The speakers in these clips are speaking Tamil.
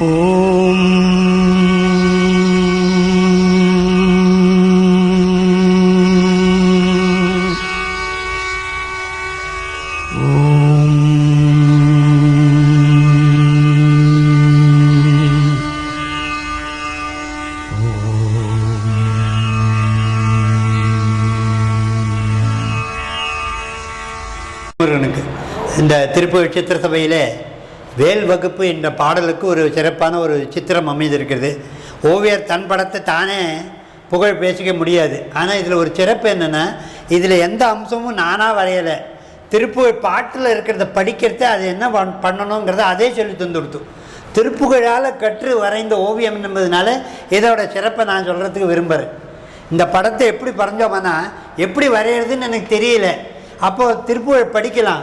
ஓம் ஓம் முருகனுக்கு இந்த திருப்பூர் சித்திர சபையிலே வேல் வகுப்பு என்ற பாடலுக்கு ஒரு சிறப்பான ஒரு சித்திரம் அமைந்திருக்கிறது. ஓவியர் தன் படத்தை தானே புகழ் பேசிக்க முடியாது. ஆனால் இதில் ஒரு சிறப்பு என்னென்னா இதில் எந்த அம்சமும் நானாக வரையலை. திருப்புகழ் பாட்டில் இருக்கிறத படிக்கிறத அது என்ன பண்- பண்ணணுங்கிறத அதே சொல்லி தந்துடுத்து. திருப்புகழால் கற்று வரைந்த ஓவியம் என்பதனால இதோட சிறப்பை நான் சொல்கிறதுக்கு விரும்புகிறேன் இந்த படத்தை எப்படி வரைஞ்சோம்னா எப்படி வரைகிறதுன்னு எனக்கு தெரியல. அப்போது திருப்புகழ் படிக்கலாம்.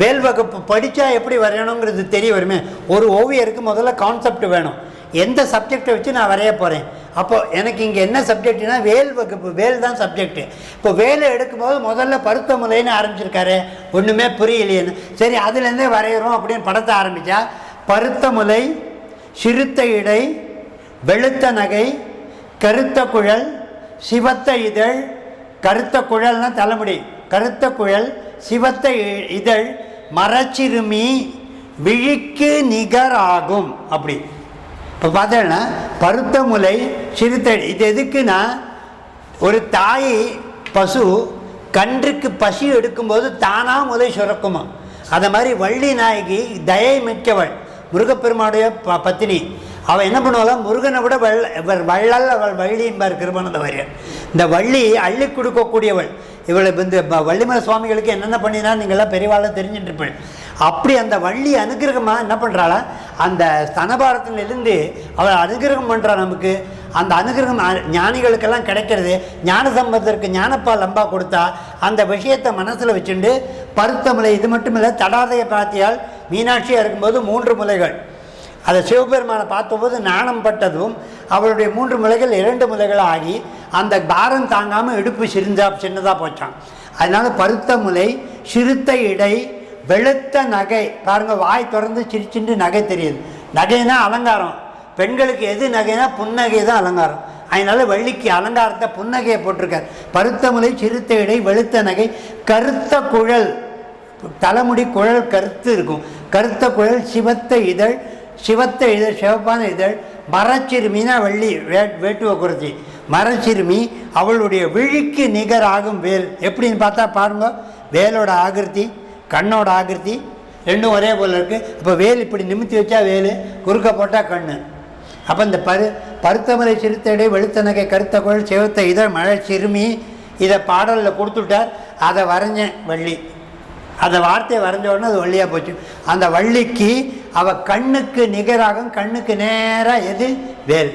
வேல் வகுப்பு படித்தா எப்படி வரையணுங்கிறது தெரிய வருமே. ஒரு ஓவியருக்கு முதல்ல கான்செப்ட் வேணும். எந்த சப்ஜெக்டை வச்சு நான் வரைய போகிறேன் அப்போ எனக்கு இங்கே என்ன சப்ஜெக்ட்னா வேல் வகுப்பு வேல் தான் சப்ஜெக்ட்டு இப்போ வேலை எடுக்கும்போது முதல்ல பருத்த முலைன்னு ஆரம்பிச்சிருக்காரு. ஒன்றுமே புரியலையேன்னு. சரி அதுலேருந்தே வரைகிறோம் அப்படின்னு படத்தை ஆரம்பித்தா பருத்த முலை சிறுத்த இடை வெளுத்த நகை கருத்த குழல் சிவத்த இதழ் கருத்த குழல்னா தலைமுடி. கருத்த குழல் சிவத்த இதழ் மரச்சிறுமி விழிக்கு நிகராகும். அப்படி. இப்போ பார்த்தேன்னா பருத்த முலை சிறுத்தடி. இது எதுக்குன்னா ஒரு தாய் பசு கன்றுக்கு பசி எடுக்கும்போது தானாக முலை சுரக்குமா அதை மாதிரி வள்ளி நாயகி தயை மிக்கவள். முருகப்பெருமானுடைய ப பத்தினி. அவள் என்ன பண்ணுவாள் முருகனை விட வெள்ள இவர் வள்ளல் அவள் வள்ளி என்பார் கிருபானந்த வாரியர் இந்த வள்ளி அள்ளி கொடுக்கக்கூடியவள். இவளை இந்த ப- வள்ளிமலை சுவாமிகளுக்கு என்னென்ன பண்ணினா நீங்கள்லாம் பெரியவாளாக தெரிஞ்சுட்டு இருப்பேன் அப்படி அந்த வள்ளி அனுகிரகமாக என்ன பண்ணுறாளா அந்த ஸ்தனபாரத்திலிருந்து அவள் அனுகிரகம் பண்ணுறா நமக்கு. அந்த அனுகிரகம் ஞானிகளுக்கெல்லாம் கிடைக்கிறது. ஞான சம்பந்தருக்கு ஞானப்பால் லம்பா கொடுத்தா அந்த விஷயத்தை மனசில் வச்சுண்டு பருத்தமலை இது மட்டும் இல்லை தடாதய பிராத்தியால் மீனாட்சியாக இருக்கும்போது மூன்று முலைகள். அதை சிவபெருமானை பார்த்தபோது நாணம் பட்டதும் அவளுடைய மூன்று முலைகள் இரண்டு முலைகள் ஆகி அந்த பாரம் தாங்காமல் இடுப்பு சிரிஞ்சா சின்னதாக போச்சான் அதனால் பருத்த முலை சிறுத்த இடை வெளுத்த நகை. பாருங்கள் வாய் திறந்து சிரிச்சுண்டு நகை தெரியுது. நகைனா அலங்காரம். பெண்களுக்கு எது நகைனா புன்னகை தான் அலங்காரம். அதனால் வள்ளிக்கு அலங்காரத்தை புன்னகையை போட்டிருக்கார். பருத்த முலை சிறுத்த இடை வெளுத்த நகை கருத்த குழல். தலைமுடி குழல் கருத்து இருக்கும். கருத்த குழல் சிவத்த இதழ் சிவத்த இதழ் சிவப்பான இதழ் மரச்சிறுமினா வள்ளி வே வேட்டுவ குருதி. மரச்சிறுமி அவளுடைய விழிக்கு நிகராகும் வேல். எப்படின்னு பார்த்தா பாருங்க வேலோட ஆகிருதி கண்ணோட ஆகிருதி ரெண்டும் ஒரே போல் இருக்குது இப்போ வேல் இப்படி நிமித்தி வச்சா வேல் குறுக்க போட்டால் கண்ணு. அப்போ இந்த பரு பருத்தமலை சிறுத்தடை வெளுத்த நகை கருத்த குழல் சிவத்த இதழ் மழை சிறுமி இதை பாடலில் கொடுத்துட்டார். அதை வரைஞ்சேன் வள்ளி. அந்த வார்த்தையை வரைஞ்ச உடனே அது வள்ளியாக போச்சு. அந்த வள்ளிக்கு அவள் கண்ணுக்கு நிகராகும் கண்ணுக்கு நேராக எது? வேல்.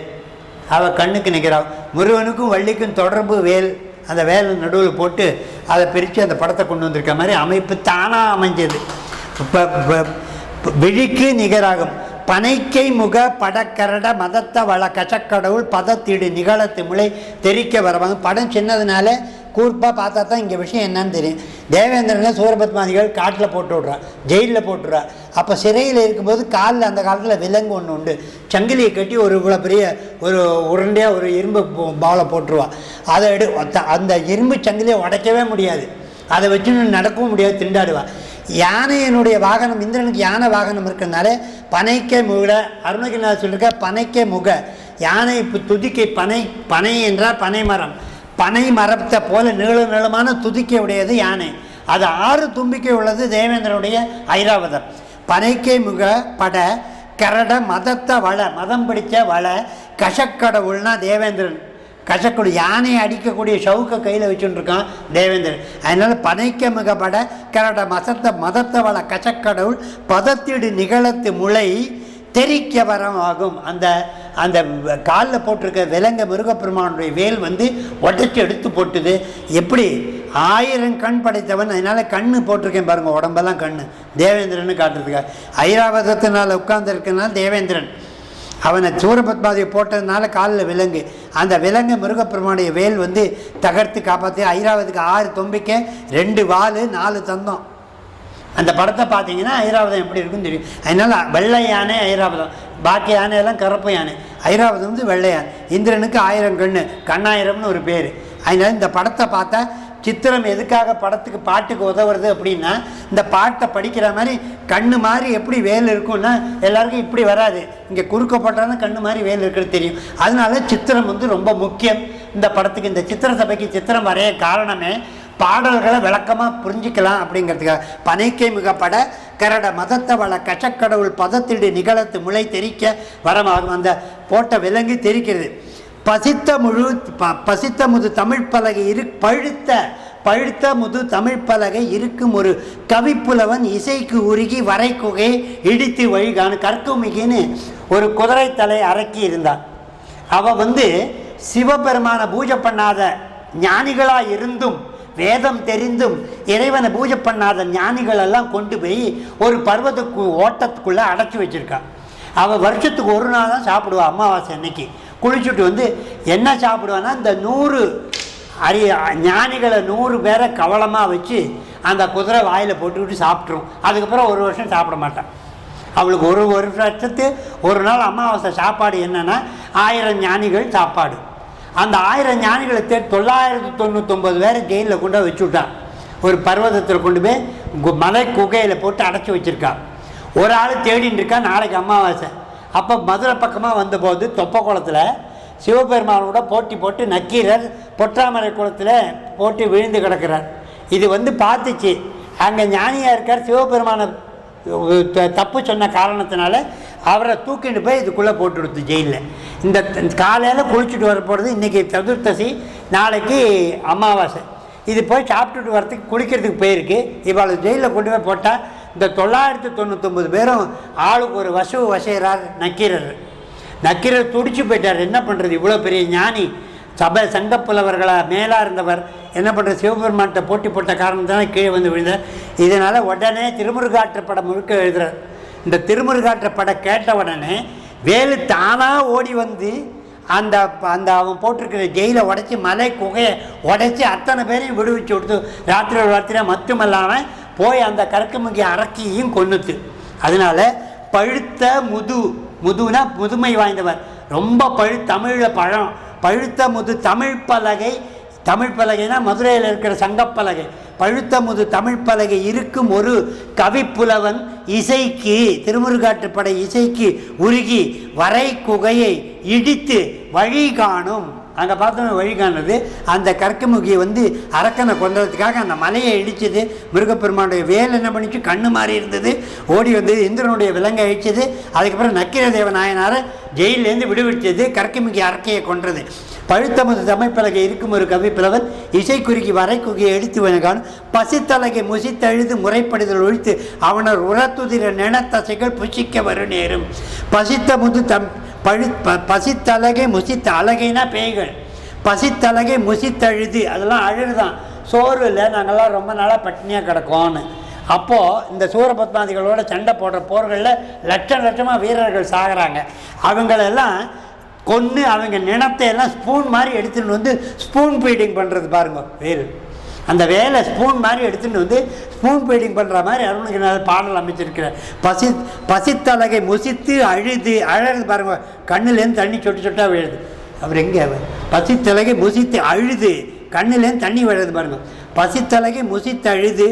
அவள் கண்ணுக்கு நிகராகும். முருகனுக்கும் வள்ளிக்கும் தொடர்பு வேல். அந்த வேல் நடுவில் போட்டு அதை பிரித்து அந்த படத்தை கொண்டு வந்திருக்க மாதிரி அமைப்பு தானாக அமைஞ்சது. இப்போ விழிக்கு நிகராகும். பனைக்கை முக படக்கரட மதத்த வள கச்சக்கடவுள் பதத்திடு நிகழத்து முளை தெரிக்க வரவாங்க படம் சின்னதுனால கூர்ப்பாக பார்த்தா தான் இங்கே விஷயம் என்னன்னு தெரியும். தேவேந்திரனை சூரபத்மாதிகள் காட்டில் போட்டு விட்றா ஜெயிலில் போட்டுடுறான் அப்போ சிறையில் இருக்கும்போது காலில் அந்த காலத்தில் விலங்கு ஒன்று உண்டு. சங்கிலியை கட்டி ஒரு இவ்வளோ பெரிய ஒரு உருண்டையாக ஒரு இரும்பு பாவலை போட்டுருவா. அதை எடு அந்த- இரும்பு சங்கிலியை உடைக்கவே முடியாது. அதை வச்சு நடக்கவும் முடியாது திண்டாடுவாள் யானையினுடைய வாகனம் இந்திரனுக்கு யானை வாகனம் இருக்கிறதுனால பனைக்கை முக அருணகிரிநாதர் சொல்லியிருக்க பனைக்கை முக. யானை இப்போ துதிக்கை பனை பனை என்றால் பனை மரம். பனை மரத்தை போல நீள நீளமான துதிக்கை உடையது யானை. அது ஆறு தும்பிக்கை உள்ளது தேவேந்திரனுடைய ஐராவதம். பனைக்கை முக பட கரட மதத்தை வள மதம் பிடித்த வள கஷக்கடவுள்னா தேவேந்திரன். கசக்குடு யானையை அடிக்கக்கூடிய ஷவுக்கை கையில் வச்சுட்டு இருக்கான் தேவேந்திரன். அதனால் பனைக்க மிகப்பட கரட மசத்த மதத்த வள கசக்கடவுள் பதத்திடு நிகழத்து முளை தெரிக்க வரம் ஆகும். அந்த அந்த காலில் போட்டிருக்க விலங்க முருகப்பெருமானுடைய வேல் வந்து உடச்சி எடுத்து போட்டுது. எப்படி? ஆயிரம் கண் படைத்தவன் அதனால் கண்ணு போட்டிருக்கேன் பாருங்கள் உடம்பெல்லாம் கண்ணு. தேவேந்திரன்னு காட்டுறதுக்காக ஐராவதத்தினால் உட்கார்ந்துருக்கனால தேவேந்திரன். அவனை சூரபத்மாதியை போட்டதுனால காலில் விலங்கு. அந்த விலங்கு முருகப்பெருமானுடைய வேல் வந்து தகர்த்து காப்பாற்றி ஐராவதுக்கு ஆறு தொம்பிக்க ரெண்டு வால் நாலு தந்தம். அந்த படத்தை பார்த்தீங்கன்னா ஐராவதம் எப்படி இருக்குன்னு தெரியும். அதனால் வெள்ளை யானை ஐராவதம். பாக்கி யானையெல்லாம் கருப்பு யானை. ஐராவது வந்து வெள்ளை யானை. இந்திரனுக்கு ஆயிரம் கண்ணு கண்ணாயிரம்னு ஒரு பேர். அதனால் இந்த படத்தை பார்த்தா சித்திரம் எதுக்காக படத்துக்கு பாட்டுக்கு உதவுறது அப்படின்னா இந்த பாட்டை படிக்கிற மாதிரி கண்ணு மாதிரி எப்படி வேல் இருக்கும்னா எல்லாருக்கும் இப்படி வராது. இங்கே குறுக்க கண்ணு மாதிரி வேல் இருக்கிறது தெரியும். அதனால சித்திரம் வந்து ரொம்ப முக்கியம். இந்த படத்துக்கு இந்த சித்திர சபைக்கு சித்திரம் வரைய காரணமே பாடல்களை விளக்கமாக புரிஞ்சிக்கலாம் அப்படிங்கிறதுக்காக. பனைக்கை மிகப்பட கரட மதத்தவள கஷக்கடவுள் பதத்திடு நிகழத்து முளை தெரிக்க வரமாகும். அந்த போட்ட விலங்கு தெரிக்கிறது. பசித்த முழு ப- பசித்த முது தமிழ் பலகை இரு பழுத்த பழுத்த முது தமிழ் பலகை இருக்கும் ஒரு கவிப்புலவன் இசைக்கு உருகி வரை குகை இடித்து வழிகான் கற்குமிகின்னு ஒரு குதிரை தலை அரக்கி இருந்தான். அவள் வந்து சிவபெருமானை பூஜை பண்ணாத ஞானிகளாக இருந்தும் வேதம் தெரிந்தும் இறைவனை பூஜை பண்ணாத ஞானிகள் எல்லாம் கொண்டு போய் ஒரு பர்வதக்கு ஓட்டத்துக்குள்ளே அடைச்சி வச்சிருக்கா. அவள் வருஷத்துக்கு ஒரு நாள் தான் சாப்பிடுவா அமாவாசை அன்னைக்கு. குளிச்சுட்டு வந்து என்ன சாப்பிடுவான்னா இந்த நூறு அரி ஞானிகளை நூறு பேரை கவலமாக வச்சு அந்த குதிரை வாயில் போட்டுக்கிட்டு சாப்பிட்ரும் அதுக்கப்புறம் ஒரு வருஷம் சாப்பிட மாட்டான் அவளுக்கு ஒரு ஒரு வருஷத்து ஒரு நாள் அமாவாசை சாப்பாடு என்னென்னா ஆயிரம் ஞானிகள் சாப்பாடு. அந்த ஆயிரம் ஞானிகளை தே தொள்ளாயிரத்து தொண்ணூத்தொம்பது பேரை ஜெயிலில் கொண்டு வச்சு விட்டான் ஒரு பர்வதத்தில் கொண்டு போய் கு- மலை குகையில் போட்டு அடைச்சி வச்சுருக்கான். ஒரு ஆள் தேடின்னு இருக்கான் நாளைக்கு அமாவாசை. அப்போ மதுரை பக்கமாக வந்தபோது தொப்ப குளத்தில் சிவபெருமானோட போட்டி போட்டு நக்கீரர் பொற்றாமரை குளத்தில் போட்டு விழுந்து கிடக்கிறார். இது வந்து பார்த்துச்சு. அங்கே ஞானியாக இருக்கார் சிவபெருமான த- தப்பு சொன்ன காரணத்தினால அவரை தூக்கிட்டு போய் இதுக்குள்ளே போட்டு கொடுத்து ஜெயிலில். இந்த காலையில் குளிச்சுட்டு வர போகிறது இன்றைக்கி சதுர்த்தசி நாளைக்கு அமாவாசை. இது போய் சாப்பிட்டுட்டு வரத்துக்கு குளிக்கிறதுக்கு போயிருக்கு. இவ்வளோ ஜெயிலில் கொண்டு போய் போட்டால் இந்த தொள்ளாயிரத்து தொண்ணூத்தொம்பது பேரும் ஆளுக்கு ஒரு வசு வசைகிறார் நக்கீரர். நக்கீரர் துடிச்சு போயிட்டார். என்ன பண்ணுறது இவ்வளோ பெரிய ஞானி. சபை சங்கப்புலவர்களாக மேலாக இருந்தவர். என்ன பண்ணுறது சிவபெருமான்கிட்ட போட்டி போட்ட காரணத்தான கீழே வந்து விழுந்தார். இதனால் உடனே திருமுருகாற்று படம் முழுக்க எழுதுகிறார் இந்த திருமுருகாற்ற படம் கேட்ட உடனே வேலு தானாக ஓடி வந்து அந்த அந்த அவன் போட்டிருக்கிற ஜெயிலை உடைச்சி மலை குகையை உடைச்சி அத்தனை பேரையும் விடுவிச்சு கொடுத்து ராத்திரி ராத்திரி மட்டுமல்லாமல் போய் அந்த கருக்கமுகி அரக்கியையும் கொண்டுத்து அதனால பழுத்த முது முதுனா முதுமை வாய்ந்தவர். ரொம்ப பழு தமிழில் பழம். பழுத்த முது தமிழ் பலகை தமிழ் பலகைனா மதுரையில் இருக்கிற சங்கப்பலகை. பழுத்த முது தமிழ் பலகை இருக்கும் ஒரு கவிப்புலவன் இசைக்கு திருமுருகாற்றுப்படை இசைக்கு உருகி வரை குகையை இடித்து வழி காணும். அங்கே பார்த்தோம் வழி காணுது அந்த கற்கமுகியை வந்து அரக்கனை கொண்டதுக்காக அந்த மலையை இடிச்சது. முருகப்பெருமானுடைய வேல் என்ன பண்ணிச்சு? கண்ணு மாறி இருந்தது. ஓடி வந்து இந்திரனுடைய விலங்கை அழிச்சது. அதுக்கப்புறம் நக்கீர தேவ நாயனாரை ஜெயிலேருந்து விடுவிச்சது கற்கமுகி அரக்கையை கொன்றது. பழுத்தமது தமிழ்ப்பலகை இருக்கும் ஒரு கவிப்புலவன் இசைக்குறுக்கி வரைக்குகியை எடுத்து வணங்கான் பசித்தலகை முசித்தழுது முறைப்படுதல் ஒழித்து அவனர் உரத்துதிர நினத்தசைகள் புசிக்க வரு நேரும். பசித்த முது தம் பழு ப பசித்தலகை முசித்த அழகைனா பேய்கள். பசித்தலகை முசித்தழுது அதெல்லாம் அழுதுதான் சோறு இல்லை நாங்கள்லாம் ரொம்ப நாளாக பட்டினியாக கிடக்கோன்னு. அப்போது இந்த சூரபத்மாதிகளோட சண்டை போடுற போர்களில் லட்சம் லட்சமாக வீரர்கள் சாகிறாங்க. அவங்களெல்லாம் கொன்று அவங்க நினத்தை எல்லாம் ஸ்பூன் மாதிரி எடுத்துன்னு வந்து ஸ்பூன் ஃபீடிங் பண்ணுறது பாருங்க வேல். அந்த வேலை ஸ்பூன் மாதிரி எடுத்துன்னு வந்து ஸ்பூன் ஃபீடிங் பண்ணுற மாதிரி அருணுக்கு நான் பாடல் அமைச்சிருக்கிறார். பசி பசித்தலகை முசித்து அழுது அழகு பாருங்க கண்ணுலேருந்து தண்ணி சொட்டு சொட்டாக விழுது. அவர் எங்கே? பசித்தலகை முசித்து அழுது கண்ணுலேருந்து தண்ணி விழுது பாருங்க. பசித்தலகை முசித்து அழுது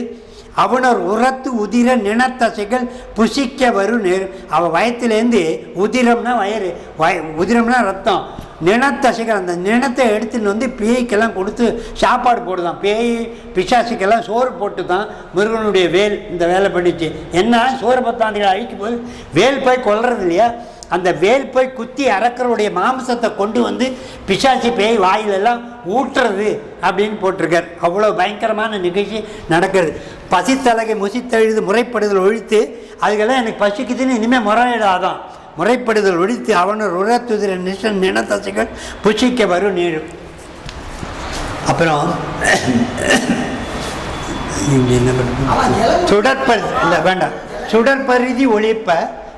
அவனர் உரத்து உதிர நினத்தசைகள் புசிக்க வரும் நேரு. அவள் வயத்துலேருந்து உதிரம்னா வயிறு வய உதிரம்னா ரத்தம். நினத்தசைகள் அந்த நினத்தை எடுத்துன்னு வந்து பேய்க்கெல்லாம் கொடுத்து சாப்பாடு போடுதான். பேய் பிசாசுக்கெல்லாம் சோறு போட்டு தான் முருகனுடைய வேல் இந்த வேலை பண்ணிச்சு. என்ன? சோறு பத்தாண்டுகளை அழிக்கும் போது வேல் போய் கொல்றது இல்லையா? அந்த வேல் போய் குத்தி அறக்கிறவுடைய மாம்சத்தை கொண்டு வந்து பிசாசி பேய் வாயிலெல்லாம் ஊட்டுறது அப்படின்னு போட்டிருக்கார். அவ்வளோ பயங்கரமான நிகழ்ச்சி நடக்கிறது. பசித்தலகை முசித்தழுது முறைப்படுதல் ஒழித்து அதுக்கெல்லாம் எனக்கு பசிக்குதுன்னு இனிமேல் முறையிடாதான். முறைப்படுதல் ஒழித்து அவனர் உரத்துதிர நிஷன் நினத்தசைகள் புசிக்க வரும் நேரும். அப்புறம் என்ன சுடற்பரி இல்லை வேண்டாம். சுடற்பரிதி ஒழிப்ப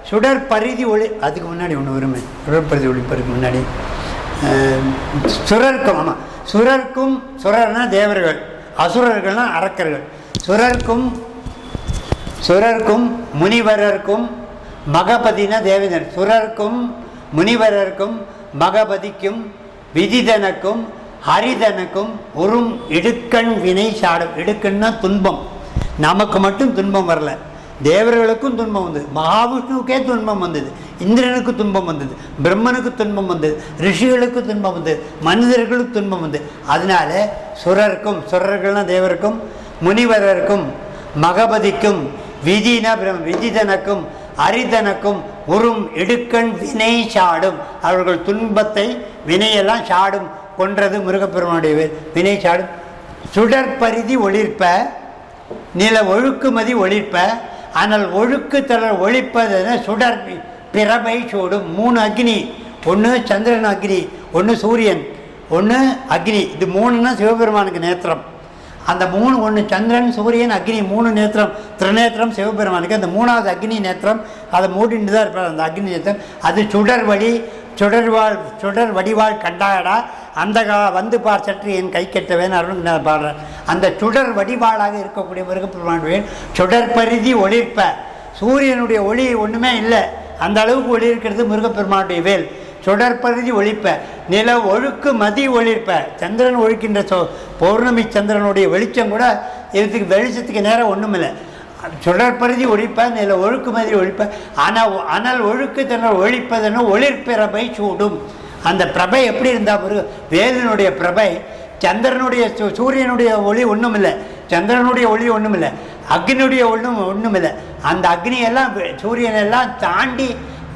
சுடற்பரிதி ஒளி அதுக்கு முன்னாடி ஒன்று வருமே. சுடற்பரிதி ஒழிப்பதுக்கு முன்னாடி சுரர்க்கும் ஆமாம் சுரர்க்கும் சுரர்னா தேவர்கள். அசுரர்கள்னா அரக்கர்கள். சுரர்க்கும் சுரர்க்கும் முனிவரர்க்கும் மகபதின தேவேந்திரன் சுரர்க்கும் முனிவரர்க்கும் மகபதிக்கும் விதிதனுக்கும் ஹரிதனுக்கும் உறும் இடுக்கண் வினை சாடும். இடுக்கண்னா துன்பம். நமக்கு மட்டும் துன்பம் வரல. தேவர்களுக்கும் துன்பம் வந்தது. மகாவிஷ்ணுவுக்கே துன்பம் வந்தது. இந்திரனுக்கு துன்பம் வந்தது. பிரம்மனுக்கு துன்பம் வந்தது. ரிஷிகளுக்கு துன்பம் வந்தது. மனிதர்களுக்கு துன்பம் வந்தது. அதனால சுரருக்கும் சுரர்கள்னா தேவருக்கும் முனிவரருக்கும் மகபதிக்கும் விதின பிரம் அரிதனக்கும் அரிதனுக்கும் உறும் இடுக்கண் வினை சாடும். அவர்கள் துன்பத்தை வினையெல்லாம் சாடும் கொன்றது முருகப்பெருமானுடைய வினை சாடும். சுடற்பரிதி ஒளிர்ப்ப நில ஒழுக்குமதி ஒளிர்ப்ப ஆனால் ஒழுக்கு தளர் ஒழிப்பதென சுடர் பிறமை சூடும். மூணு அக்னி ஒன்று சந்திரன் அக்னி ஒன்று சூரியன் ஒன்று அக்னி. இது மூணுன்னா சிவபெருமானுக்கு நேத்திரம். அந்த மூணு ஒன்று சந்திரன் சூரியன் அக்னி மூணு நேத்திரம் திருநேத்திரம் சிவபெருமானுக்கு. அந்த மூணாவது அக்னி நேத்திரம் அதை மூடிட்டு தான் இருப்பார். அந்த அக்னி நேத்திரம். அது சுடர் வழி சுடர்வாழ் சுடர் வடிவாள் கண்டாடா அந்த கா வந்து பார் சற்று என் கை கெட்டவேன் அருண் பாடுறார் அந்த சுடர் வடிவாளாக இருக்கக்கூடிய மிருகப்பெருமானுடைய சுடர் பரிதி ஒளிர்ப்ப. சூரியனுடைய ஒளி ஒன்றுமே இல்லை. அந்த அளவுக்கு ஒளி இருக்கிறது முருகப்பெருமானுடைய வேல். சுடற்பகுதி ஒழிப்ப நில ஒழுக்கு மதி ஒழிப்ப. சந்திரன் ஒழிக்கின்ற சோ பௌர்ணமி சந்திரனுடைய வெளிச்சம் கூட இதுக்கு வெளிச்சத்துக்கு நேரம் ஒன்றுமில்லை சுடற்பருதி ஒழிப்ப நில ஒழுக்கு மதி ஒழிப்ப. ஆனால் அனல் ஒழுக்கு தன்னால் ஒழிப்பதென ஒளிர்பிறபை சூடும். அந்த பிரபை எப்படி இருந்தால் ஒரு வேலனுடைய பிரபை சந்திரனுடைய சூ- சூரியனுடைய ஒளி ஒன்றுமில்லை சந்திரனுடைய ஒளி ஒன்றுமில்லை அக்னியுடைய ஒன்றும் ஒன்றுமில்லை அந்த அக்னியெல்லாம் சூரியனெல்லாம் தாண்டி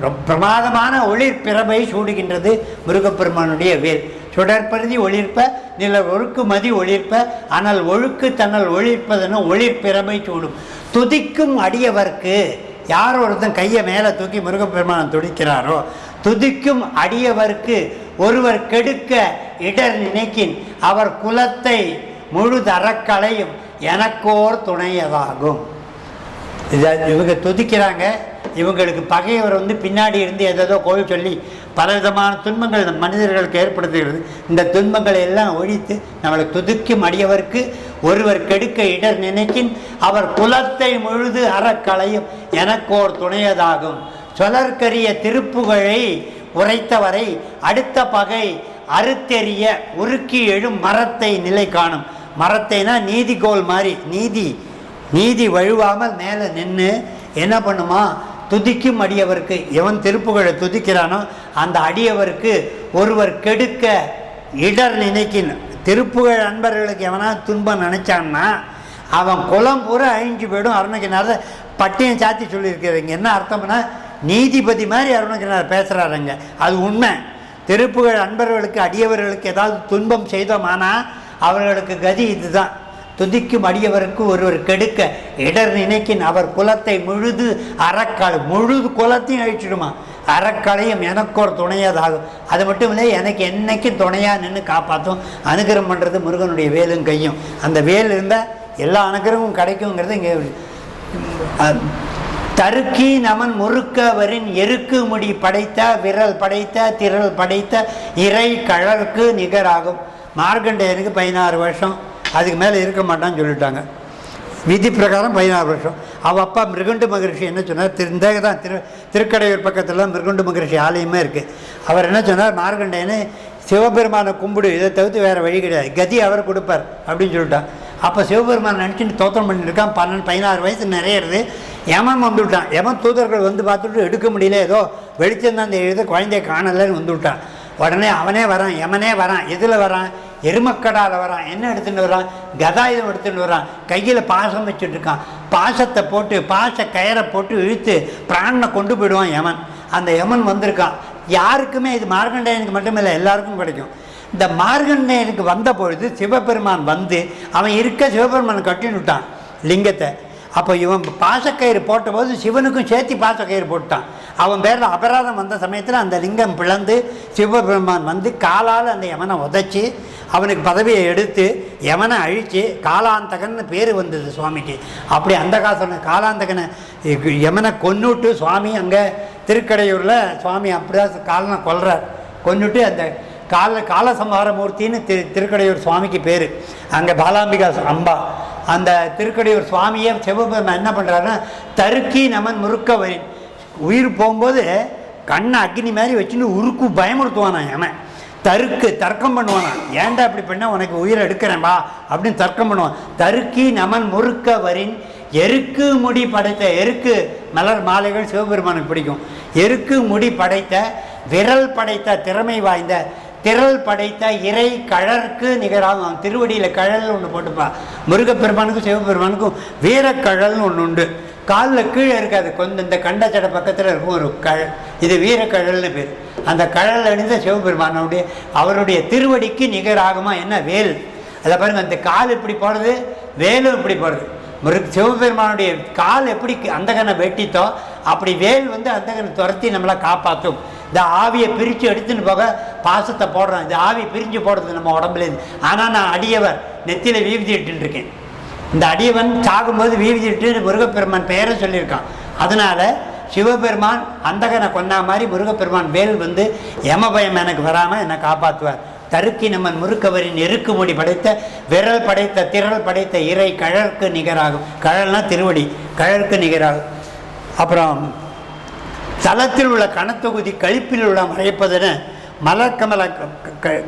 ரொம்ப பிரமாதமான ஒளிர் பிறமை சூடுகின்றது முருகப்பெருமானுடைய வேர் சுடற்பருதி ஒளிர்ப்ப நில ஒழுக்கு மதி ஒளிர்ப்ப ஆனால் ஒழுக்கு தன்னல் ஒளிர்ப்பதென ஒளிர்பிறமை சூடும். துதிக்கும் அடியவர்க்கு யார் ஒருத்தன் கையை மேலே தூக்கி முருகப்பெருமானம் துடிக்கிறாரோ துதிக்கும் அடியவர்க்கு ஒருவர் கெடுக்க இடர் நினைக்கின். அவர் குலத்தை முழுதறக்களையும் எனக்கோர் துணையதாகும். இதை இவங்க துதிக்கிறாங்க. இவங்களுக்கு பகைவர் வந்து பின்னாடி இருந்து ஏதேதோ கோவில் சொல்லி பலவிதமான துன்பங்கள் இந்த மனிதர்களுக்கு ஏற்படுத்துகிறது. இந்த துன்பங்களை எல்லாம் ஒழித்து நம்மளை துதுக்கும் அடியவர்க்கு ஒருவர் கெடுக்க இடர் நினைக்கின் அவர் குலத்தை முழுது அறக்களையும் எனக்கோர் துணையதாகும். சொலற்கரிய திருப்புகழை உரைத்தவரை அடுத்த பகை அறுத்தெறிய உருக்கி எழும் மரத்தை நிலை காணும். மரத்தைனா நீதிகோல் மாதிரி நீதி நீதி வழுவாமல் மேலே நின்று என்ன பண்ணுமா? துதிக்கும் அடியவருக்கு எவன் திருப்புகழை துதிக்கிறானோ அந்த அடியவருக்கு ஒருவர் கெடுக்க இடர் நினைக்கின் திருப்புகழ் அன்பர்களுக்கு எவனா துன்பம் நினைச்சான்னா அவன் குளம் பூரா அழிஞ்சு போயிடும். அருணகிரிநாதர் பட்டியம் சாத்தி சொல்லியிருக்கிறீங்க என்ன அர்த்தம்னா நீதிபதி மாதிரி அருணகிரிநாதர் பேசுகிறாருங்க அது உண்மை. திருப்புகழ் அன்பர்களுக்கு அடியவர்களுக்கு ஏதாவது துன்பம் செய்தோமானா அவர்களுக்கு கதி இதுதான். துதிக்கும் அடியவருக்கு ஒருவர் கெடுக்க. இடர் நினைக்கின் அவர் குலத்தை முழுது அறக்கால் முழுது குலத்தையும் அழிச்சிடுமா? அறக்கலையும் எனக்கு ஒரு துணையாதாகும். அது மட்டும் இல்லை எனக்கு என்னைக்கும் துணையாக நின்று காப்பாற்றும் அனுகிரகம் பண்ணுறது முருகனுடைய வேலும் கையும். அந்த வேல் இருந்தால் எல்லா அனுகிரகமும் கிடைக்குங்கிறது இங்கே தருக்கி நமன் முறுக்கவரின் எருக்கு முடி படைத்த விரல் படைத்த திரள் படைத்த இறை கழற்கு நிகராகும். மார்கண்டையனுக்கு பதினாறு வருஷம். அதுக்கு மேலே இருக்க மாட்டான்னு சொல்லிட்டாங்க. விதி பிரகாரம் பதினாறு வருஷம். அவள் அப்பா மிருகண்டு மகரிஷி என்ன சொன்னார்? திரு இந்த தான். திரு திருக்கடையூர் பக்கத்தில் மிருகண்டு மகரிஷி ஆலயமே இருக்குது அவர் என்ன சொன்னார்? மார்கண்டேன்னு சிவபெருமானை கும்பிடு. இதை தவிர்த்து வேறு வழி கிடையாது. கதி அவர் கொடுப்பார் அப்படின்னு சொல்லிட்டான். அப்போ சிவபெருமான் நினச்சிட்டு தோத்தம் பண்ணியிருக்கான் பன்னெண்டு பதினாறு வயசு நிறையிறது. எமன் வந்து விட்டான். யமன் தூதர்கள் வந்து பார்த்துட்டு எடுக்க முடியல. ஏதோ வெளிச்சம் தான் தெரியுது. குழந்தைய காணலன்னு வந்து விட்டான். உடனே அவனே வரான். எமனே வரான். எதில் வரான்? எருமக்கடால் வரான். என்ன எடுத்துகிட்டு வரான்? கதாயுதம் எடுத்துகிட்டு வரான். கையில் பாசம் வச்சுட்டு இருக்கான். பாசத்தை போட்டு பாச கயரை போட்டு இழுத்து பிராணனை கொண்டு போயிடுவான் யமன். அந்த யமன் வந்திருக்கான். யாருக்குமே இது மார்கண்டேயனுக்கு மட்டுமில்லை எல்லாருக்கும் கிடைக்கும். இந்த மார்கண்டேயனுக்கு வந்த பொழுது சிவபெருமான் வந்து அவன் இருக்க சிவபெருமான் கட்டின்னு விட்டான். லிங்கத்தை. அப்போ இவன் பாசக்கயிறு போட்டபோது சிவனுக்கும் சேர்த்து பாசக்கயிறு போட்டான். அவன் பேரில் அபராதம் வந்த சமயத்தில் அந்த லிங்கம் பிளந்து சிவபெருமான் வந்து காலால் அந்த யமனை உதைச்சி அவனுக்கு பதவியை எடுத்து யமனை அழித்து காலாந்தகன்னு பேர் வந்தது சுவாமிக்கு. அப்படி அந்த காசன காலாந்தகனை யமனை கொன்னுட்டு சுவாமி அங்கே திருக்கடையூரில் சுவாமி அப்படிதான் காலனை கொல்றார். கொன்னுட்டு அந்த கால காலசம்ஹார மூர்த்தின்னு திரு திருக்கடையூர் சுவாமிக்கு பேர். அங்கே பாலாம்பிகா அம்பா. அந்த திருக்கடியூர் சுவாமியை சிவபெருமான் என்ன பண்ணுறாருன்னா தருக்கி நமன் முறுக்க வரி. உயிர் போகும்போது கண்ணை அக்னி மாதிரி வச்சுன்னு உருக்கு பயமுறுத்துவானா அவன் தருக்கு தர்க்கம் பண்ணுவானான் ஏன்டா இப்படி பண்ணால் உனக்கு உயிரை எடுக்கிறேன் வா அப்படின்னு தர்க்கம் பண்ணுவான். தருக்கி நமன் முறுக்க வரின். எருக்கு முடி படைத்த எருக்கு? மலர் மாலைகள் சிவபெருமானுக்கு பிடிக்கும். எருக்கு முடி படைத்த விரல் படைத்த திறமை வாய்ந்த திரள் படைத்த இறை கழற்கு நிகராகும். திருவடியில் கழல்னு ஒன்று போட்டுப்பா முருகப்பெருமானுக்கும் சிவபெருமானுக்கும் வீரக்கழல்னு ஒன்று உண்டு. காலில் கீழே இருக்காது கொஞ்சம் இந்த கண்டச்சடை பக்கத்தில் இருக்கும் ஒரு கழல் இது வீரக்கழல்னு பேர். அந்த கழல் அணிந்த சிவபெருமானுடைய அவருடைய திருவடிக்கு நிகராகுமா என்ன? வேல். அதை பாருங்கள் அந்த கால் இப்படி போடுறது வேலும் இப்படி போடுறது முரு சிவபெருமானுடைய கால் எப்படி அந்தகனை வெட்டித்தோ அப்படி வேல் வந்து அந்தகனை துரத்தி நம்மளை காப்பாற்றும். இந்த ஆவியை பிரித்து எடுத்துன்னு போக பாசத்தை போடுறோம் இந்த ஆவி பிரிஞ்சு போடுறது நம்ம உடம்புலேருந்து ஆனால் நான் அடியவர் நெத்தியில் வீவிதிட்டு இருக்கேன். இந்த அடியவன் சாகும்போது வீவிதிட்டு முருகப்பெருமான் பெயரை சொல்லியிருக்கான். அதனால் சிவபெருமான் அந்தகனை கொன்னா மாதிரி முருகப்பெருமான் வேல் வந்து யமபயம் எனக்கு வராமல் என்னை காப்பாற்றுவார் தருக்கி நம்மன் முறுக்கவரின் எருக்கு முடி படைத்த விரல் படைத்த திரள் படைத்த இறை கழற்கு நிகராகும். கழல்னா திருவடி கழற்கு நிகராகும். அப்புறம் தளத்தில் உள்ள கணத்தொகுதி கழிப்பில் உள்ள மறைப்பதென மலர்கமல க-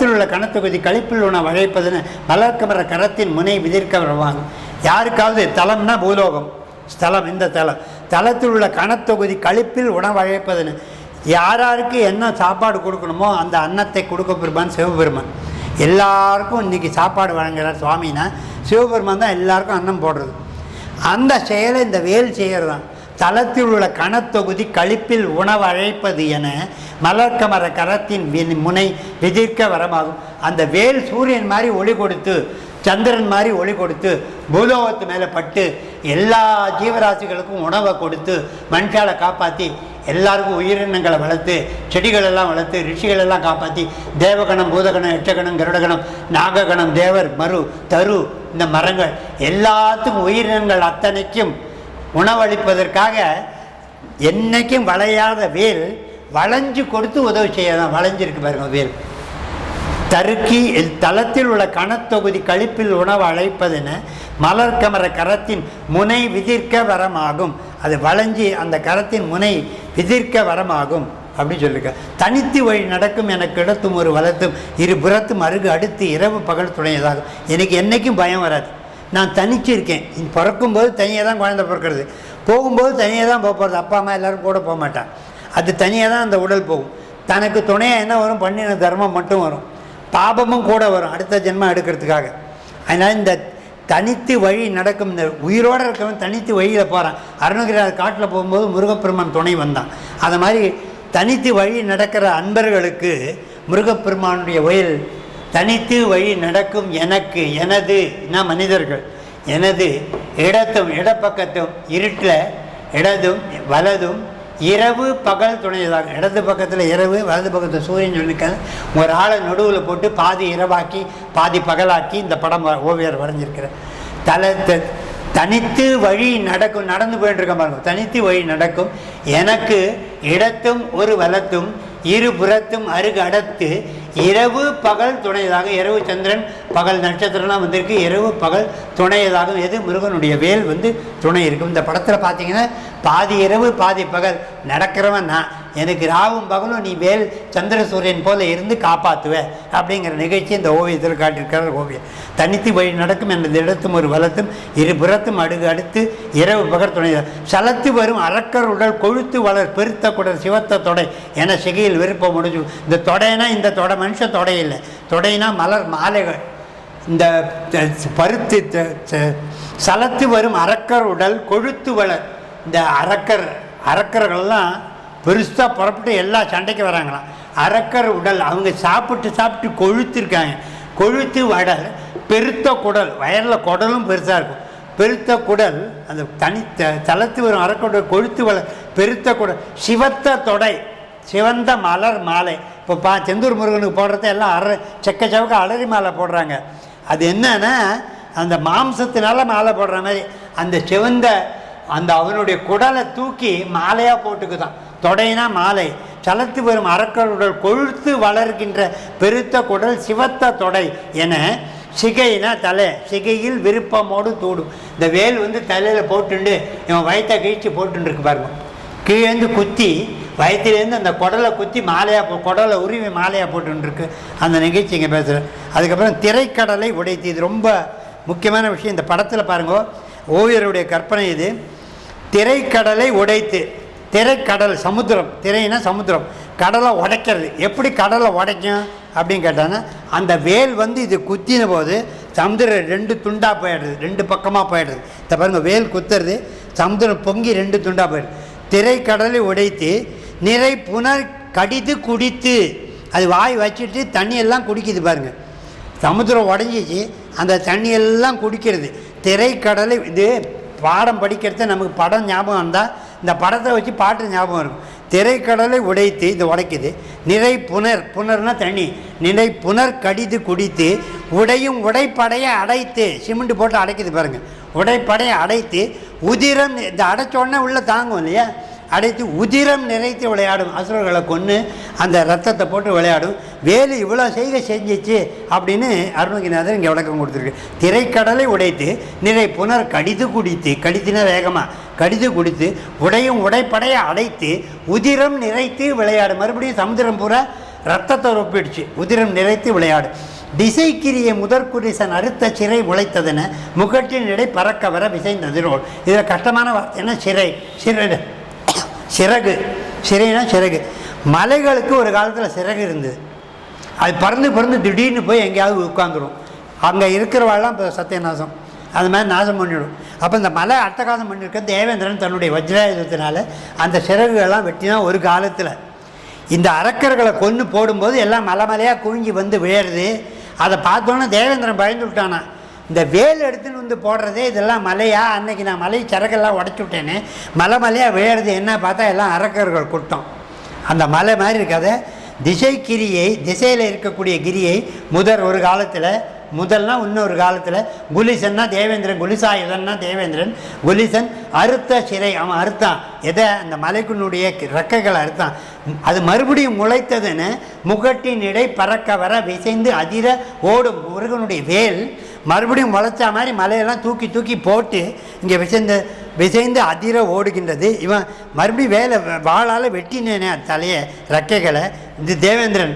உள்ள கணத்தொகுதி கழிப்பில் உள்ள வழைப்பதுன்னு மலர்கமர கரத்தின் முனை விதிர்க்க வருவாங்க. யாருக்காவது தலம்னா பூலோகம். ஸ்தலம் இந்த தலம் தளத்தில் உள்ள கணத்தொகுதி கழிப்பில் உணவழைப்பதுன்னு யாராருக்கு என்ன சாப்பாடு கொடுக்கணுமோ அந்த அன்னத்தை கொடுக்க பெருமான் சிவபெருமான். எல்லாருக்கும் இன்றைக்கி சாப்பாடு வழங்குகிறார் சுவாமினா. சிவபெருமான் தான் எல்லாருக்கும் அன்னம் போடுறது. அந்த செயலை இந்த வேல் செய்கிறதான் தளத்தில் உள்ள கணத்தொகுதி கழிப்பில் உணவு அழைப்பது என மலர்க்கமர கரத்தின் முனை விதிர்க்க வரமாகும். அந்த வேல் சூரியன் மாதிரி ஒளி கொடுத்து சந்திரன் மாதிரி ஒளி கொடுத்து பூலோகத்து மேலே பட்டு எல்லா ஜீவராசிகளுக்கும் உணவை கொடுத்து மனுஷாலை காப்பாற்றி எல்லாருக்கும் உயிரினங்களை வளர்த்து செடிகளெல்லாம் வளர்த்து ரிஷிகளெல்லாம் காப்பாற்றி தேவகணம் பூதகணம் எட்டகணம் கருடகணம் நாககணம் தேவர் மரு தரு இந்த மரங்கள் எல்லாத்துக்கும் உயிரினங்கள் அத்தனைக்கும் உணவளிப்பதற்காக என்றைக்கும் வளையாத வேல் வளைஞ்சு கொடுத்து உதவி செய்யலாம் வளைஞ்சிருக்கு பாருங்க வேல். தருக்கி தளத்தில் உள்ள கணத்தொகுதி கழிப்பில் உணவு அழைப்பதென மலர்கமர கரத்தின் முனை விதிர்க்க வரமாகும். அது வளைஞ்சி அந்த கரத்தின் முனை விதிர்க்க வரமாகும். அப்படின்னு சொல்லியிருக்க தனித்து வழி நடக்கும் எனக்கு இடத்தும் ஒரு வளர்த்தும் இரு புறத்தும் அருகு அடுத்து இரவு பகல் துணையதாகும். எனக்கு என்னைக்கும் பயம் வராது. நான் தனிச்சு இருக்கேன். பிறக்கும்போது தனியாக தான் குழந்தை பிறக்கிறது. போகும்போது தனியாக தான் போக போகிறது அப்பா அம்மா எல்லோரும் கூட போக மாட்டான். அது தனியாக தான் அந்த உடல் போகும். தனக்கு துணையாக என்ன வரும்? பண்ணின தர்மம் மட்டும் வரும். பாபமும் கூட வரும். அடுத்த ஜென்மம் எடுக்கிறதுக்காக. அதனால் இந்த தனித்து வழி நடக்கும் இந்த உயிரோடு இருக்கவன் தனித்து வழியில் போகிறான் அருணகிரிநாதர் காட்டில் போகும்போது முருகப்பெருமான் துணை வந்தான். அதை மாதிரி தனித்து வழி நடக்கிற அன்பர்களுக்கு முருகப்பெருமானுடைய வயல் தனித்து வழி நடக்கும் எனக்கு எனது நான் மனிதர்கள் எனது இடத்தும் இடப்பக்கத்தும் இருட்டில் இடதும் வலதும் இரவு பகல் துணையதாக இடது பக்கத்தில் இரவு வலது பக்கத்தில் சூரியன் சொல்லிக்க ஒரு ஆளை நடுவில் போட்டு பாதி இரவாக்கி பாதி பகலாக்கி இந்த படம் ஓவியர் வரைஞ்சிருக்கிறார். தலை த- தனித்து வழி நடக்கும் நடந்து போயிட்டு இருக்க பாருங்க. தனித்து வழி நடக்கும் எனக்கு இடத்தும் ஒரு வலத்தும் இரு புறத்தும் அருகு அடத்து இரவு பகல் துணையதாக இரவு சந்திரன் பகல் நட்சத்திரம்லாம் வந்திருக்கு இரவு பகல் துணையதாகவும் எது முருகனுடைய வேல் வந்து துணை இருக்கும். இந்த படத்தில் பார்த்தீங்கன்னா பாதி இரவு பாதி பகல் நடக்கிறவன் நான் எனக்கு ராவும் பகலும் நீ வேல் சந்திர சூரியன் போல இருந்து காப்பாற்றுவ அப்படிங்கிற நிகழ்ச்சி இந்த ஓவியத்தில் காட்டியிருக்கிறார் ஓவியம் தனித்து வழி நடக்கும் எனது இடத்தும் ஒரு வலத்தும் இரு புறத்தும் அடுகு அடுத்து இரவு பகல் துணை சலத்து வரும் அலக்கர் உடல் கொழுத்து வளர் பெருத்த குடல் சிவத்த தொடை. என சிகையில் விருப்பம் முடிஞ்சு இந்த தொடைனா இந்த தொடை மனுஷ தொடை இல்லை. தொடைனா மலர் மாலைகள். இந்த பருத்தி பருத்து சலத்து வரும் அரக்கர் உடல் கொழுத்து வளர் இந்த அரக்கர் அரக்கர்கள்லாம் பெருசாக புறப்பட்டு எல்லா சண்டைக்கு வராங்களாம். அரக்கர் உடல் அவங்க சாப்பிட்டு சாப்பிட்டு கொழுத்திருக்காங்க கொழுத்து வடல் பெருத்த குடல் வயலில் குடலும் பெருசாக இருக்கும். பெருத்த குடல் அந்த தனி த- தளத்து வரும் அரக்கோட கொழுத்து வள பெருத்த குடல் சிவத்த தொடை சிவந்த மலர் மாலை. இப்போ பா செந்தூர் முருகனுக்கு போடுறத எல்லாம் அற செக்க செவக்க அலரி மாலை போடுறாங்க. அது என்னன்னா அந்த மாம்சத்தினால மாலை போடுற மாதிரி அந்த சிவந்த அந்த அவனுடைய குடலை தூக்கி மாலையாக போட்டுக்குதான். தொடைனா மாலை. சலத்து வரும் அரக்கருடல் கொழுத்து வளர்கின்ற பெருத்த குடல் சிவத்த தொடை என சிகைனா தலை. சிகையில் விருப்பமோடு தூடும். இந்த வேல் வந்து தலையில் போட்டுண்டு இவன் வயத்தை கழிச்சு போட்டுருக்கு பாருங்க. கீழேந்து குத்தி வயத்துலேருந்து அந்த குடலை குத்தி மாலையாக போ குடலை உருவி மாலையாக போட்டுருக்கு அந்த நிகழ்ச்சி இங்கே பேசுகிறேன் அதுக்கப்புறம் திரைக்கடலை உடைத்து. இது ரொம்ப முக்கியமான விஷயம். இந்த படத்தில் பாருங்க ஓவியருடைய கற்பனை இது. திரைக்கடலை உடைத்து. திரைக்கடல் சமுத்திரம். திரைனா சமுத்திரம். கடலை உடைக்கிறது. எப்படி கடலை உடைக்கும் அப்படின்னு கேட்டாங்கன்னா அந்த வேல் வந்து இது குத்தின போது சமுதிரம் ரெண்டு துண்டாக போயிடுது ரெண்டு பக்கமாக போயிடுது. இந்த பாருங்கள் வேல் குத்துறது சமுதிரம் பொங்கி ரெண்டு துண்டாக போயிடுது. திரைக்கடலை உடைத்து நிறை புனர் கடித்து குடித்து அது வாய் வச்சுட்டு தண்ணியெல்லாம் குடிக்குது பாருங்க. சமுத்திரம் உடஞ்சிச்சு அந்த தண்ணியெல்லாம் குடிக்கிறது. திரைக்கடலை இது பாடம் படிக்கிறது நமக்கு படம் ஞாபகம் வந்தால் இந்த படத்தை வச்சு பாட்டு ஞாபகம் இருக்கும் திரைக்கடலை உடைத்து இது உடைக்குது நிறை புனர் புனர்னா தண்ணி நிறை புனர் கடிது குடித்து உடையும் உடைப்படையை அடைத்து சிமெண்ட் போட்டு அடைக்குது பாருங்கள் உடைப்படையை அடைத்து உதிரம் இந்த அடைச்சோடனே உள்ளே தாங்கும் இல்லையா? அடைத்து உதிரம் நிறைத்து விளையாடும் அசுரர்களை கொன்று அந்த ரத்தத்தை போட்டு விளையாடும். வேலு இவ்வளோ செய்கை செஞ்சிச்சு அப்படின்னு அருணகிரிநாதர் இங்கே விளக்கம் கொடுத்துருக்கு திரைக்கடலை உடைத்து நிறை புனர் கடிது குடித்து கடித்தின வேகமாக கடிது குடித்து உடையும் உடைப்படையை அடைத்து உதிரம் நிறைத்து விளையாடும் மறுபடியும் சமுத்திரம் பூரா ரத்தத்தை ஒப்பிடுச்சு உதிரம் நிறைத்து விளையாடும் திசைக்கிரிய முதற்குரிசன் அறுத்த சிறை உழைத்ததென முகட்டின் இடை பறக்க வர விசைந்ததிரோல் இதில் கஷ்டமான வார்த்தைன்னா சிறை. சிறை. சிறகு. சிறைனா சிறகு. மலைகளுக்கு ஒரு காலத்தில் சிறகு இருந்தது. அது பறந்து பறந்து திடீர்னு போய் எங்கேயாவது உட்காந்துரும் அங்கே இருக்கிறவாள்லாம் இப்போ சத்தியநாசம். அது மாதிரி நாசம் பண்ணிவிடும் அப்போ இந்த மலை அட்டகாசம் பண்ணியிருக்க தேவேந்திரன் தன்னுடைய வஜ்ராயுதத்தினால அந்த சிறகுகள்லாம் வெட்டினா ஒரு காலத்தில். இந்த அரக்கர்களை கொன்று போடும்போது எல்லாம் மலை மலையாக குவிஞ்சி வந்து விழுறது. அதை பார்த்தோன்னே தேவேந்திரன் பயந்து விட்டானா. இந்த வேல் எடுத்துன்னு வந்து போடுறதே இதெல்லாம் மலையா? அன்னைக்கு நான் மலை சரக்கெல்லாம் உடச்சி விட்டேனே. மலை மலையாக விழுறது என்ன பார்த்தா எல்லாம் அரக்கர்கள் கூட்டம். அந்த மலை மாதிரி இருக்காத திசை கிரியை திசையில் இருக்கக்கூடிய கிரியை முதல் ஒரு காலத்தில் முதல்னா இன்னொரு காலத்தில் குலிசன்னா தேவேந்திரன் குலிசாயுதன்னா தேவேந்திரன் குலிசன் அறுத்த சிறை அவன் அறுத்தான். எதை? அந்த மலைக்குன்னுடைய ரெக்கைகளை அறுத்தான். அது மறுபடியும் முளைத்ததுன்னு முகட்டின் இடை பறக்க வர விசைந்து அதிர ஓடும் முருகனுடைய வேல் மறுபடியும் முளைச்சா மாதிரி மலையெல்லாம் தூக்கி தூக்கி போட்டு இங்கே விசைந்து விசைந்து அதிர ஓடுகின்றது. இவன் மறுபடியும் வேலை வாழால் வெட்டினேனே அந்த தலையை ரெக்கைகளை. இந்த தேவேந்திரன்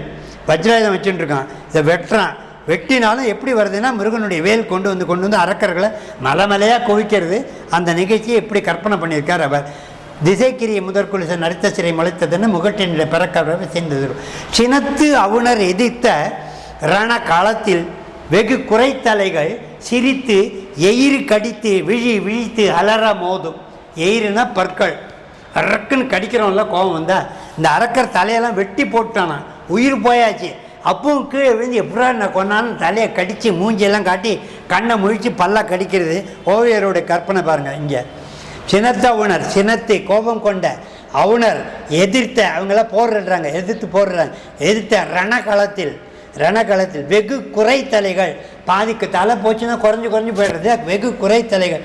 வஜ்ராயுதம் வச்சுட்டுருக்கான் இதை வெட்டுறான். வெட்டினாலும் எப்படி வருதுன்னா முருகனுடைய வேல் கொண்டு வந்து கொண்டு வந்து அரக்கர்களை மலை மலையாக குவிக்கிறது அந்த நிகழ்ச்சியை எப்படி கற்பனை பண்ணியிருக்கார் அவர். திசைக்கிரிய முதற்குலிசன் நடித்த சிறை முளைத்ததுன்னு முகட்டினுடைய பிறக்க சேர்ந்தது சினத்து அவுணர் எதிர்த்த ரண காலத்தில் வெகு குறைத்தலைகள் சிரித்து எயிறு கடித்து விழி விழித்து அலற மோதும். எயிறுனா பற்கள். அரக்குன்னு கடிக்கிறவன்ல கோபம் வந்தால் இந்த அரக்கர் தலையெல்லாம் வெட்டி போட்டானா? உயிர் போயாச்சு. அப்பவும் கீழே விழுந்து எப்படா நான் கொண்டான்னு தலையை கடித்து மூஞ்சியெல்லாம் காட்டி கண்ணை முழித்து பல்ல கடிக்கிறது ஓவியருடைய கற்பனை பாருங்கள் இங்கே. சினத்த உணர் சினத்து கோபம் கொண்ட அவுணர் எதிர்த்த அவங்களாம் போடுறாங்க எதிர்த்து போடுறாங்க எதிர்த்த ரணகளத்தில் ரணகளத்தில் வெகு குறைத்தலைகள். பாதிக்கு தலை போச்சுன்னா குறைஞ்சு குறைஞ்சு போயிடுறது. வெகு குறைத்தலைகள்.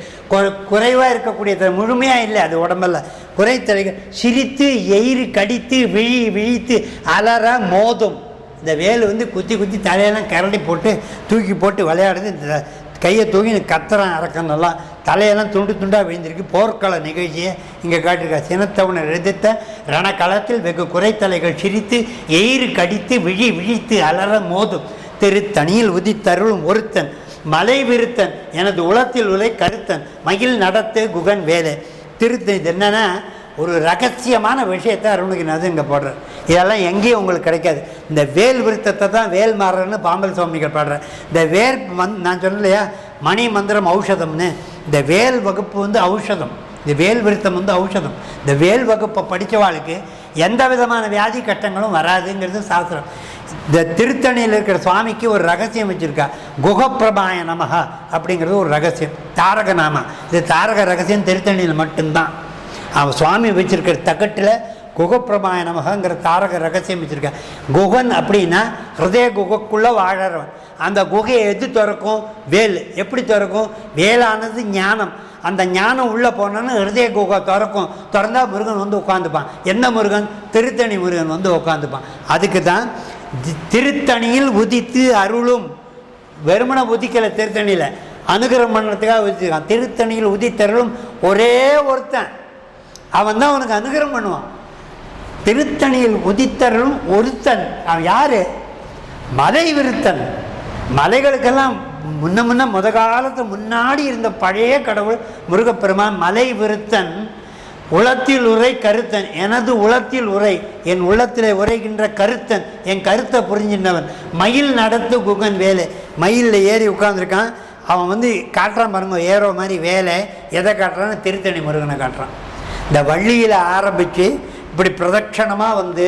குறைவாக இருக்கக்கூடிய முழுமையாக இல்லை அது உடம்பல்ல. குறைத்தலைகள். சிரித்து எயிறு கடித்து விழி விழித்து அலற மோதும். இந்த வேல் வந்து குத்தி குத்தி தலையெல்லாம் கரண்டி போட்டு தூக்கி போட்டு விளையாடுது. இந்த கையை தூக்கி கத்துறான் அரக்கனெல்லாம் தலையெல்லாம் துண்டு துண்டாக விழுந்திருக்கு. போர்க்கள நிகழ்ச்சியை இங்கே காட்டியிருக்கா. சினத்தவனை எழுதித்த ரணக்களத்தில் வெகு குறைத்தலைகள் சிரித்து எயிறு கடித்து விழி விழித்து அலற மோதும். திருத்தணியில் உதித்தருளும் ஒருத்தன் மலை விருத்தன் எனது உளத்தில் உலை கருத்தன் மகிழ் நடத்து குகன் வேலை. திருத்தன் இது என்னன்னா ஒரு ரகசியமான விஷயத்தை அருணகிரிநாதன் இங்கே போடுறார். இதெல்லாம் எங்கேயும் உங்களுக்கு கிடைக்காது. இந்த வேல் விருத்தத்தை தான் வேல் மாறன்னு பாம்பல் சுவாமிகள் பாடுற இந்த வேல் மந் நான் சொல்லலையா? மணி மந்திரம் ஔஷதம்னு. இந்த வேல் வகுப்பு வந்து ஔஷதம். இந்த வேல் விருத்தம் வந்து ஔஷதம். இந்த வேல் வகுப்பை படித்தவாளுக்கு எந்த விதமான வியாதி கட்டங்களும் வராதுங்கிறது சாஸ்திரம். இந்த திருத்தணியில் இருக்கிற சுவாமிக்கு ஒரு ரகசியம் வச்சுருக்கா. குகப்பிரபாய நமக அப்படிங்கிறது ஒரு ரகசியம். தாரக நாம. இது தாரக ரகசியம் திருத்தணியில் மட்டும்தான். அவன் சுவாமி வச்சுருக்கிற தகட்டில் குகப்பிரமாய நமகங்கிற தாரக ரகசியம் வச்சுருக்கேன் குகன் அப்படின்னா ஹிருதய குகைக்குள்ளே வாழறவன். அந்த குகையை எது திறக்கும்? வேல். எப்படி திறக்கும்? வேலானது ஞானம். அந்த ஞானம் உள்ளே போனோன்னு ஹிருதய குகை திறக்கும். திறந்தால் முருகன் வந்து உட்காந்துப்பான் எந்த முருகன்? திருத்தணி முருகன் வந்து உட்காந்துப்பான் அதுக்கு தான் திருத்தணியில் உதித்து அருளும். வெறுமனை உதிக்கலை திருத்தணியில். அனுகிரம் பண்ணுறதுக்காக உதிச்சிருக்கான். திருத்தணியில் உதித்தருளும் ஒரே ஒருத்தன். அவன் தான் அவனுக்கு அனுகிரகம் பண்ணுவான். திருத்தணியில் உதித்தரும் ஒருத்தன். அவன் யாரு? மலை விருத்தன். மலைகளுக்கெல்லாம் முன்ன முன்ன முத காலத்து முன்னாடி இருந்த பழைய கடவுள் முருகப்பெருமான் மலை விருத்தன். உளத்தில் உரை கருத்தன். எனது உளத்தில் உரை. என் உள்ளத்தில் உரைகின்ற கருத்தன். என் கருத்தை புரிஞ்சின்றவன். மயில் நடத்து குகன் வேலை. மயிலில் ஏறி உட்காந்துருக்கான் அவன் வந்து காட்டுறான் பாருங்க ஏறோ மாதிரி வேலை. எதை காட்டுறான்னு திருத்தணி முருகனை காட்டுறான். இந்த வள்ளியில் ஆரம்பித்து இப்படி பிரதட்சணமாக வந்து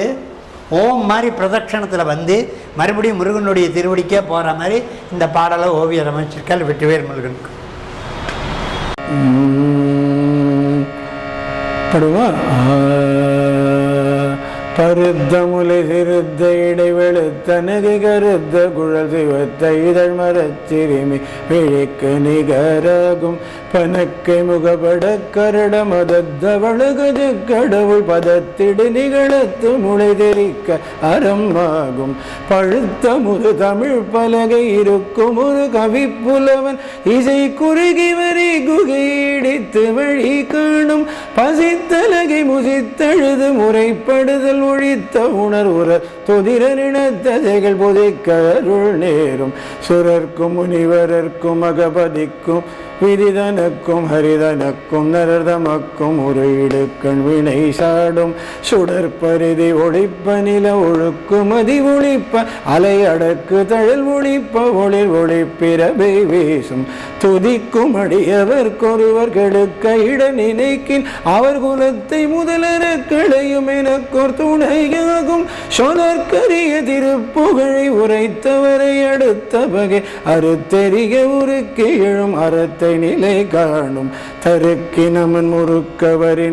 ஓம் மாதிரி பிரதட்சணத்தில் வந்து மறுபடியும் முருகனுடைய திருவடிக்கே போகிற மாதிரி இந்த பாடலை ஓவியர் அமைச்சிருக்கால் வெற்றிவேர் முருகனுக்கு படுமா பருத்த முலை சிறுத்த இடைவெளுத்த நகை கருத்த குழல் சிவத்த இதழ் மரச்சிறுமி விழிக்கு நிகரகும். பனக்கை முகபட கரட மதத்த வழுகது கடவுள் பதத்திடு நிகழத்து முளை தெரிக்க அறமாகும் பழுத்த முரு தமிழ் பலகை இருக்கும் ஒரு கவிப்புலவன் இசை குறுகி வரி குகையிடித்து வழி காணும். பசித்தலகை முசித்தழுது முறைப்படுதல் ஒழித்த உணர்வுற தொதிரனினத்ததைகள் புதைக்க அருள் நேரும். சுரர்க்கும் முனிவரர்க்கும் அகபதிக்கும் விதிதனுக்கும் ஹரிதனுக்கும் நரதமக்கும் ஒரு இடுக்கண் வினை சாடும். சுடற்பரிதி ஒழிப்ப நில ஒழுக்கு மதி ஒழிப்ப அலை அடக்கு தழல் ஒழிப்ப ஒளிர் ஒளிப்பிறவை வீசும். துதிக்கும் அடியவர்க்கொருவர் கெடுக்க இட நினைக்கின். அவர் குலத்தை முதலர களையும் எனக்கோர் துணையாகும். சொலற்கரிய திருப்புகழை உரைத்தவரை அடுத்த வகை. அறுத்தெறிய உருக்கு எழும் அறத்தை நிலை காணும். தருக்கு நமன் முறுக்க வரி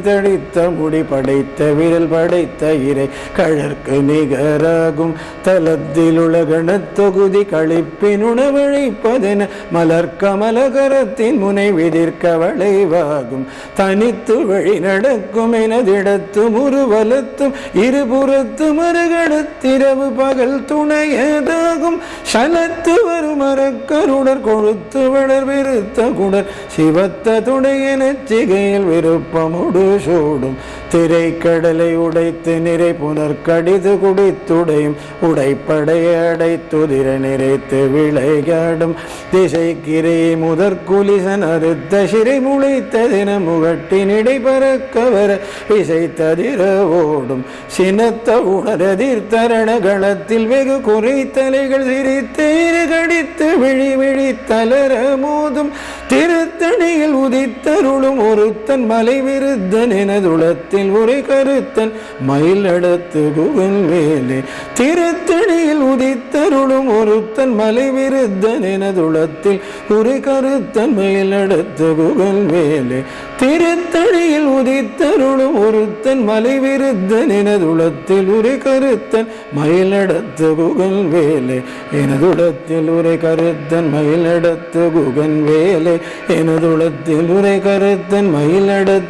தடித்த முடி படைத்த விரல் படைத்த இறை கழற்கு நிகராகும். தலத்தில் உலகண தொகுதி கழிப்பின் உணவழிப்பதென மலர் கமலகரத்தின் முனை விதிர்க்க வளைவாகும் தனித்து வழி நடக்கும் எனதிடத்தும் உருவலத்தும் இருபுறத்து மறுகடத்திரவு பகல் துணையதாகும். சலத்து வரும் மரக்கருடர் கொழுத்து வளர் விருத்த குடர் சிவத்த துணையின சிகையில் விருப்பமுடு சூடும். திரைக்கடலை உடைத்து நிறை புனர் கடிது குடித்துடையும் உடைப்படைய அடைத்துதிர நிறைத்து விளையாடும். திசைக்கிரையை முதற் குலிசன் அறுத்த சிறை முளைத்ததின முகட்டினிடை பறக்கவர. இசை ததிர ஓடும் சினத்த உணரதிர் தரண களத்தில் வெகு குறை குறைத்தலைகள் சிரித்தேறு கடித்து விழி விழி தளர மோதும். திருத்தணியில் உதித்தருளும் ஒருத்தன் மலை விருத்தன் எனதுளத்தில் ஒரு கருத்தன் மயில் அடுத்து குகன் மேலே. திருத்தணியில் உதித்தருளும் ஒருத்தன் மலை விருத்தன் எனதுளத்தில் ஒரு கருத்தன் மயில் அடுத்து குகன் மேலே. திருத்தணியில் உதித்தருளும் ஒருத்தன் மலை விருத்தன் எனதுளத்தில் ஒரு கருத்தன் மயில் நடத்து குகன் வேலை எனதுளத்தில் ஒரு கருத்தன் மயில் நடத்து குகன் வேலை எனதுளத்தில் உரை கருத்தன் மயில்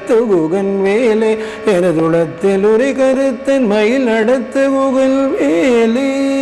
குகன் வேலே. எனதுளத்தில் உரை கருத்தன் மயில் குகன் வேலே.